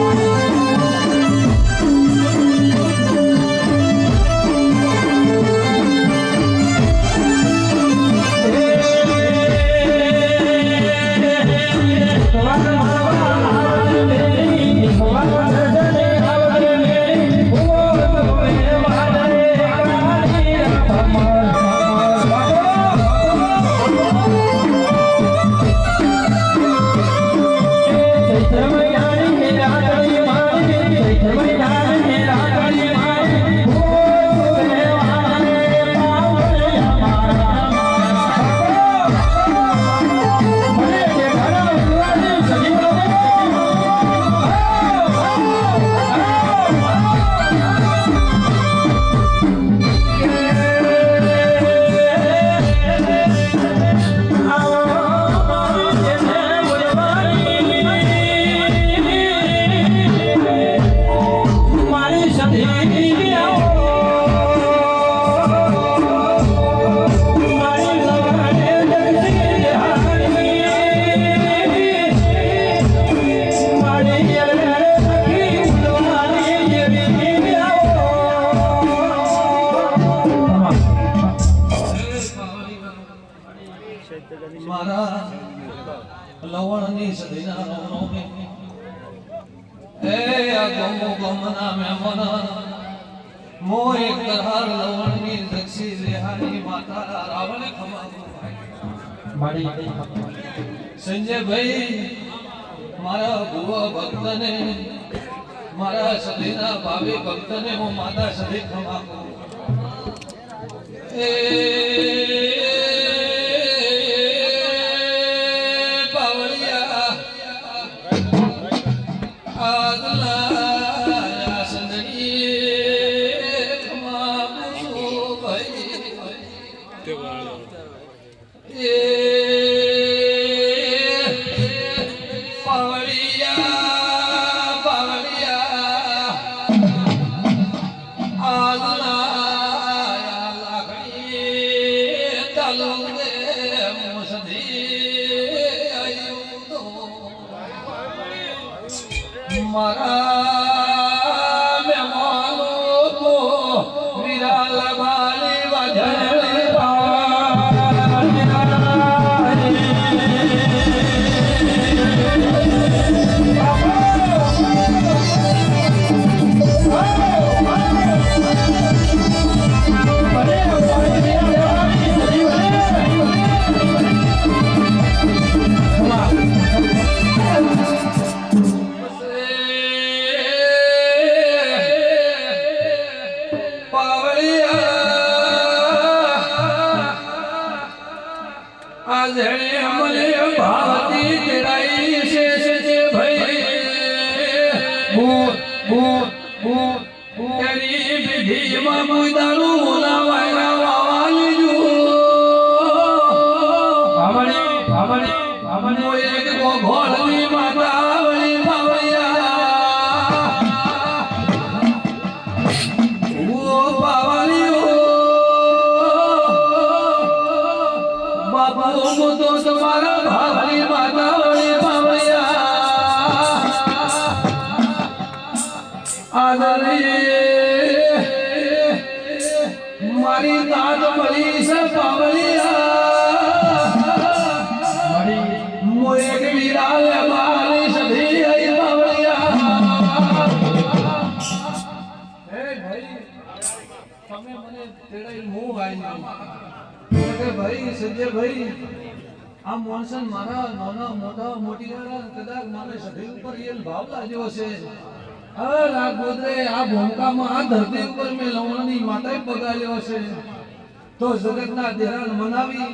મારી લવણની સદીના નવનો એ આ ગમો ગમના મહેમાન મોય કરાર લવણની દક્ષી રેહાની માતા રાવણ ખમા સંજયભાઈ મારા ભુવા ભક્તને મારા સદીના ભાવિ ભક્તને હું માતા સદી ખમા એ पागला મારા આદરી મારી દાદ મળી છે પાવલિયા. મોય આઈ પાવલિયા. હે ભાઈ, તમે મને તેડાઈ મોહ કે ભાઈ સંજયભાઈ આ મોનસન મારા નાના મોટા મોટી કદાચ મારે સધી ઉપર એ ભાવ લાગ્યો છે આ ગોદરે આ ભૂમકામાં આ ધરતી ઉપર મેં લવણની માતાએ પગાલ્યો છે. તો જગતના દેરાલ મનાવી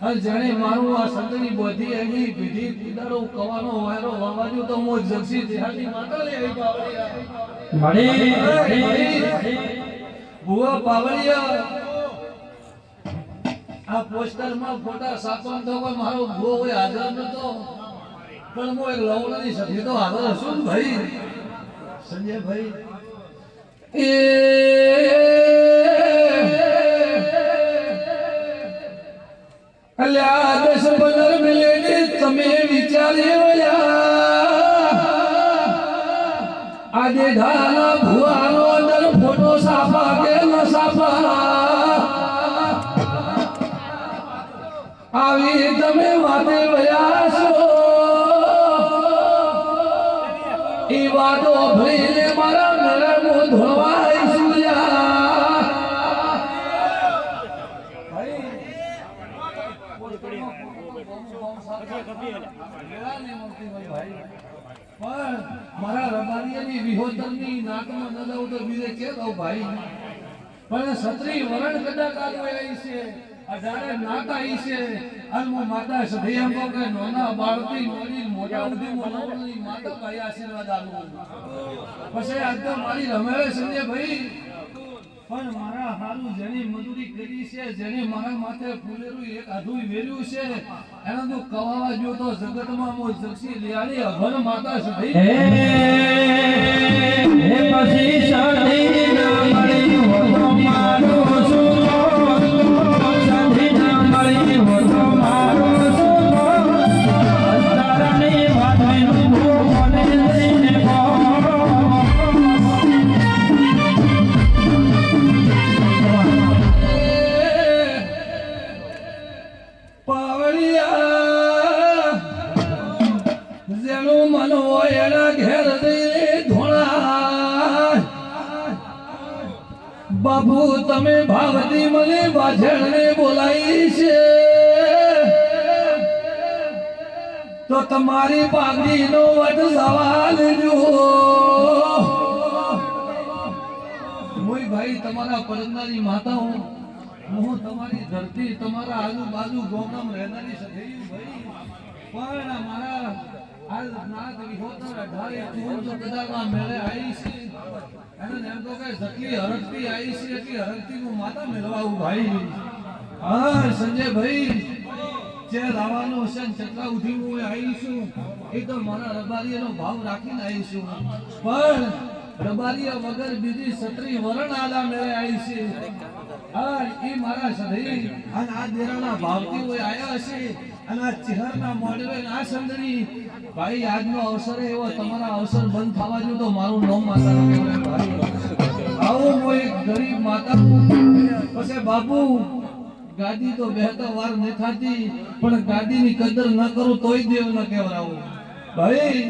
અને જેણે મારું આ સંતની બોધી એની પીઢી કુદારો કવાનો વાયરો વાવાજો તો હું જગસી દેહાની માતા લે આવી પાવળિયા ભુવા પાવળિયા આ પોસ્ટરમાં ફોટા સાપણ તો કોઈ મારો ભૂવો કોઈ હાજર નતો. પણ હું એક લવણની સખી તો હાજર હશું ને ભાઈ. સંજયભાઈ. અલ્યા દસ પંદર મિનિટ તમે વિચારી આજે ધાના ભુવાનો અંદર ફોટો સાફા કે ન સાફા. આવી તમે વાતે વયા છો. વાતો ભરીને મારા મેળે મો ધોવાય સુયા. પણ મારા રબારીયાની વિહોતરની નાકમાં ન દઉં તો બીજે કે દઉં ભાઈ? પણ સત્રી વરણ કદાચ આવી છે, અઢારે આવી છે અને હું માતા સધૈયા કે નોના બાળતી મોડી મોટા સુધી મોનોની માતા ભાઈ આશીર્વાદ આલું પછી આજ તો મારી રમેવે સંજય પણ મારા હારું જેની મજૂરી કરી છે જેને મારા માથે ફૂલેરું એક આધું વેર્યું છે એના તો કવાવા જો તો જગતમાં મો જક્ષી લિયાળી અભણ માતા સુધી હે પછી સાધી ના મળી હો મારો. જેનું મનો એના ઘેર જઈને બાપુ, તમે ભાવતી મને બાજણને બોલાવી છે. તો તમારી પાઘડીનો વટ સવાલ જો મોઈ ભાઈ, તમારા પરમનારી માતા હું હું તમારી ધરતી, તમારા આજુબાજુ ગોગામ રહેનારી સધેયું ભાઈ, પણ મારા આજ નાદ વિહોતર અઢારે તું તો કદાચ મેળે આવી છે એને એમ તો કે જેટલી હરકતી આવી છે એટલી હરકતી હું માતા મેળવાવું ભાઈ હા સંજય ભાઈ જે લાવવાનો હશે ને જેટલા ઉઠી હું આવી છું એ તો મારા રબારીનો ભાવ રાખીને આવી છું પણ રબારીયા વગર બીજી સત્રી વરણ આલા મેળે આવી છે હા એ મારા સધી અને આ દેરાના ભાવથી હોય આયા હશે. અને આ આજનો અવસર એવો, તમારા અવસર બંધ થવા જો તો મારું નામ માતા આવું હું ગરીબ માતા પછી બાપુ, ગાદી તો બેહતા વાર ન થાતી, પણ ગાદીની કદર ન કરું તોય દેવ ન કહેવરાવું. ભાઈ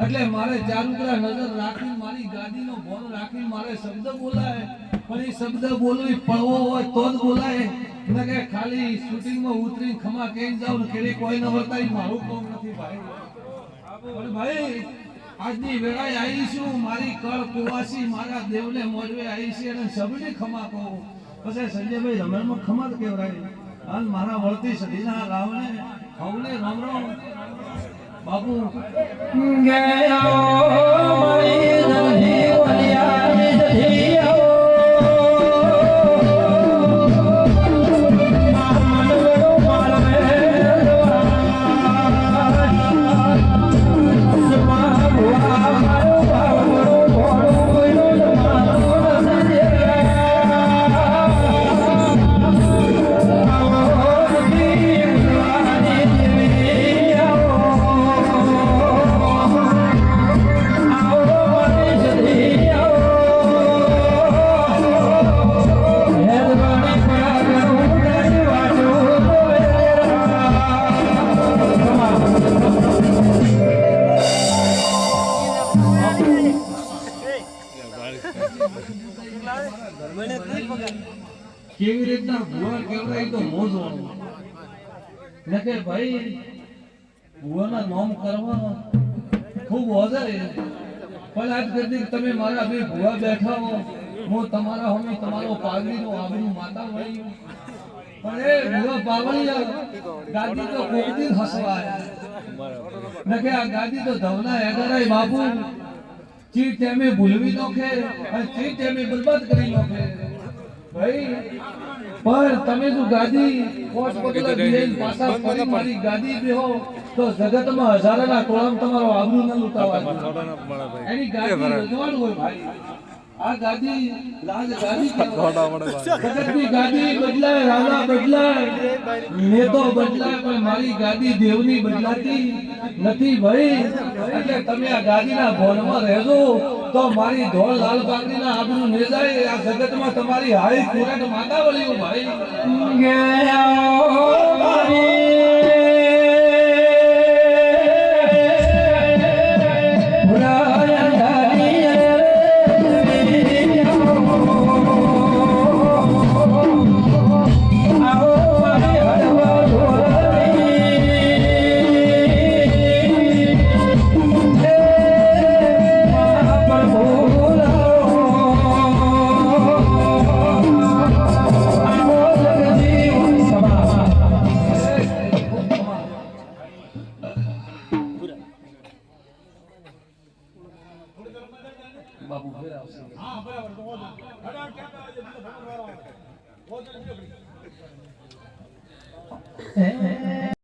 એટલે મારે ચારુકરા નજર રાખી મારી ગાદીનો ભોન રાખી મારે શબ્દ બોલાય. પણ એ શબ્દ બોલવી પડવો હોય તો જ બોલાય. એટલે કે ખાલી શૂટિંગમાં ઉતરી ખમા કહી જાવ ને કેળી કોઈ ન વર્તાય, મારું કામ નથી ભાઈ. પણ ભાઈ, આજની વેળાએ આવી છું, મારી કળ કુવાસી મારા દેવને મોજવે આવી છે અને સબને ખમા કહું. પછી સંજયભાઈ રમણમાં ખમા કહેવાય અને મારા વળતી સદીના રાવણે હવને રામ રામ બાપુ ગયા ભુવાના નામ કરવા ખૂબ વધારે. પણ આજ સુધી તમે મારા બે ભુવા બેઠા હો, હું તમારા હોમી તમારો પાઘડીનો આબરૂ માતા વળી પણ એ ભુવા પાવળિયા ગાદી તો કોકદી હસવાય. નકે આ ગાદી તો ધવના એગરાય બાપુ. ચીટ એમે ભૂલવી નોખે અને ચીટ એમે બરબાદ કરી નોખે. ભાઈ પણ તમે જો ગાદી કોચ બદલા દિયેલ પાછા ફરી મારી ગાદી બેહો તો જગતમાં હજારોના ટોળામાં તમારો આબરૂ ન લૂંટાવા એની ગાદી રજવાડ હોય ભાઈ. આ મારી ગાદી દેવની બદલાતી નથી ભાઈ. આ ગાદીના ભોનમાં રહેજો તો મારી ધોળ લાલ બાગડીના આબરૂ ને જાય. આ જગતમાં તમારી હારી ખોરાક માતા વળી ભાઈ. ગયા